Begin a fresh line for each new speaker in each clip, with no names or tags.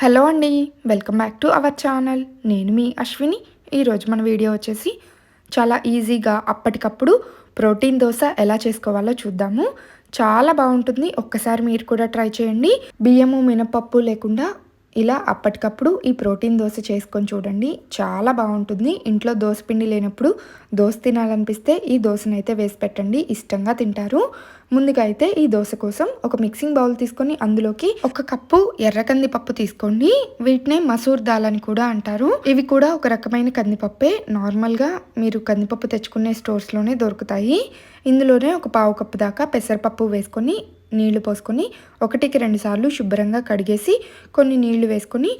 Hello అండి welcome back to our channel. నేను మీ అశ్విని. ఈరోజు మన వీడియో వచ్చేసి చాలా ఈజీగా అప్పటికప్పుడు ప్రోటీన్ దోశ ఎలా చేసుకోవాలో చూద్దాము. చాలా బాగుంటుంది. ఒక్కసారి మీరు కూడా ట్రై చేయండి. బియ్యము మినపప్పు లేకుండా ఇలా అప్పటికప్పుడు ఈ ప్రోటీన్ దోశ చేసుకొని చూడండి. చాలా బాగుంటుంది. ఇంట్లో దోశ పిండి లేనప్పుడు దోశ తినాలనిపిస్తే ఈ దోశనైతే వేసి పెట్టండి. ఇష్టంగా తింటారు. ముందుగా అయితే ఈ దోశ కోసం ఒక మిక్సింగ్ బౌల్ తీసుకొని అందులోకి ఒక కప్పు ఎర్ర కందిపప్పు తీసుకోండి. వీటినే మసూర్ దాల్ అని కూడా అంటారు. ఇవి కూడా ఒక రకమైన కందిపప్పే. నార్మల్గా మీరు కందిపప్పు తెచ్చుకునే స్టోర్స్లోనే దొరుకుతాయి. ఇందులోనే ఒక పావు కప్పు దాకా పెసరపప్పు వేసుకొని నీళ్ళు పోసుకొని ఒకటికి రెండు సార్లు శుభ్రంగా కడిగేసి కొన్ని నీళ్ళు వేసుకొని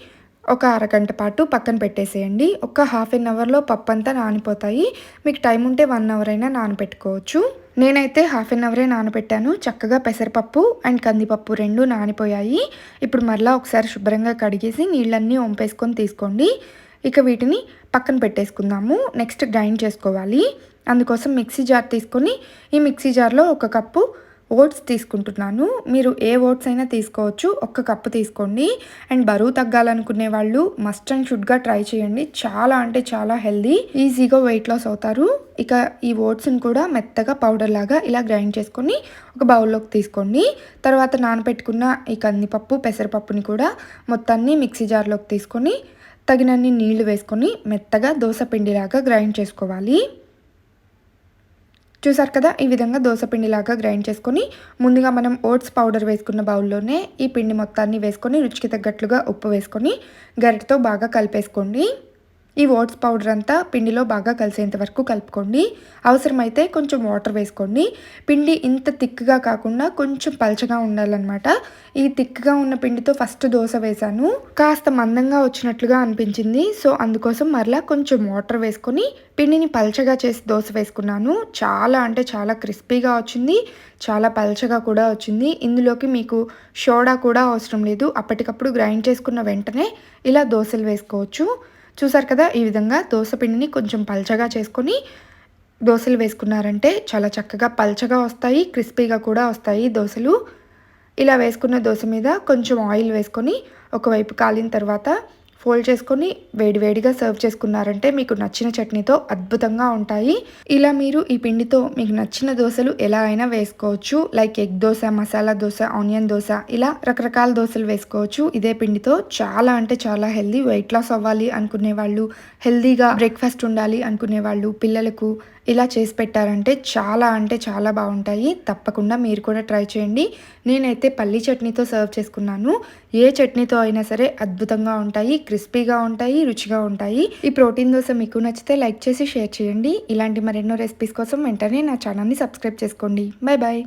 ఒక అరగంట పాటు పక్కన పెట్టేసేయండి. ఒక హాఫ్ అన్ అవర్లో పప్పు అంతా నానిపోతాయి. మీకు టైం ఉంటే వన్ అవర్ అయినా నానబెట్టుకోవచ్చు నేనైతే హాఫ్ అన్ అవరే నానబెట్టాను చక్కగా పెసరపప్పు అండ్ కందిపప్పు రెండు నానిపోయాయి. ఇప్పుడు మరలా ఒకసారి శుభ్రంగా కడిగేసి నీళ్ళన్నీ వంపేసుకొని తీసుకోండి. ఇక వీటిని పక్కన పెట్టేసుకుందాము. నెక్స్ట్ గ్రైండ్ చేసుకోవాలి. అందుకోసం మిక్సీ జార్ తీసుకొని ఈ మిక్సీ జార్లో ఒక కప్పు ఓట్స్ తీసుకుంటున్నాను. మీరు ఏ ఓట్స్ అయినా తీసుకోవచ్చు. ఒక్క కప్పు తీసుకోండి. అండ్ బరువు తగ్గాలనుకునే వాళ్ళు మస్ట్ అండ్ షుడ్గా ట్రై చేయండి. చాలా అంటే చాలా హెల్దీ ఈజీగా వెయిట్ లాస్ అవుతారు. ఇక ఈ ఓట్స్ని కూడా మెత్తగా పౌడర్ లాగా ఇలా గ్రైండ్ చేసుకొని ఒక బౌల్లోకి తీసుకోండి. తర్వాత నానబెట్టుకున్న ఈ కందిపప్పు పెసరపప్పుని కూడా మొత్తాన్ని మిక్సీ జార్లోకి తీసుకొని తగినన్ని నీళ్ళు వేసుకొని మెత్తగా దోశ పిండిలాగా గ్రైండ్ చేసుకోవాలి. చూసారు కదా ఈ విధంగా దోశ పిండిలాగా గ్రైండ్ చేసుకొని ముందుగా మనం ఓట్స్ పౌడర్ వేసుకున్న బౌల్లోనే ఈ పిండి మొత్తాన్ని వేసుకొని రుచికి తగ్గట్లుగా ఉప్పు వేసుకొని గరిటతో బాగా కలిపేసుకోండి. ఈ ఓట్స్ పౌడర్ అంతా పిండిలో బాగా కలిసేంత వరకు కలుపుకోండి. అవసరమైతే కొంచెం వాటర్ వేసుకోండి. పిండి ఇంత థిక్గా కాకుండా కొంచెం పలచగా ఉండాలన్నమాట. ఈ థిక్గా ఉన్న పిండితో ఫస్ట్ దోశ వేశాను. కాస్త మందంగా వచ్చినట్లుగా అనిపించింది. సో అందుకోసం మరలా కొంచెం వాటర్ వేసుకొని పిండిని పల్చగా చేసి దోశ వేసుకున్నాను. చాలా అంటే చాలా క్రిస్పీగా వచ్చింది. చాలా పల్చగా కూడా వచ్చింది. ఇందులోకి మీకు షోడా కూడా అవసరం లేదు. అప్పటికప్పుడు గ్రైండ్ చేసుకున్న వెంటనే ఇలా దోశలు వేసుకోవచ్చు. చూసారు కదా ఈ విధంగా దోశ పిండిని కొంచెం పల్చగా చేసుకొని దోశలు వేసుకున్నారంటే చాలా చక్కగా పల్చగా వస్తాయి క్రిస్పీగా కూడా వస్తాయి దోశలు. ఇలా వేసుకున్న దోశ మీద కొంచెం ఆయిల్ వేసుకొని ఒకవైపు కాలిన తర్వాత ఫోల్డ్ చేసుకొని వేడివేడిగా సర్వ్ చేసుకున్నారంటే మీకు నచ్చిన చట్నీతో అద్భుతంగా ఉంటాయి. ఇలా మీరు ఈ పిండితో మీకు నచ్చిన దోశలు ఎలా అయినా వేసుకోవచ్చు. Like egg dosa masala dosa onion dosa ఇలా రకరకాల దోశలు వేసుకోవచ్చు. ఇదే పిండితో చాలా అంటే చాలా హెల్దీ వెయిట్ లాస్ అవ్వాలి అనుకునే వాళ్ళు హెల్దీగా బ్రేక్ఫాస్ట్ ఉండాలి అనుకునే వాళ్ళు పిల్లలకు ఇలా చేసి పెట్టారంటే చాలా అంటే చాలా బాగుంటాయి. తప్పకుండా మీరు కూడా ట్రై చేయండి. నేనైతే పల్లీ చట్నీతో సర్వ్ చేసుకున్నాను. ఏ చట్నీతో అయినా సరే అద్భుతంగా ఉంటాయి క్రిస్పీగా ఉంటాయి రుచిగా ఉంటాయి. ఈ ప్రోటీన్ దోశ మీకు నచ్చితే లైక్ చేసి షేర్ చేయండి. ఇలాంటి మరెన్నో రెసిపీస్ కోసం వెంటనే నా ఛానల్ని సబ్స్క్రైబ్ చేసుకోండి. Bye bye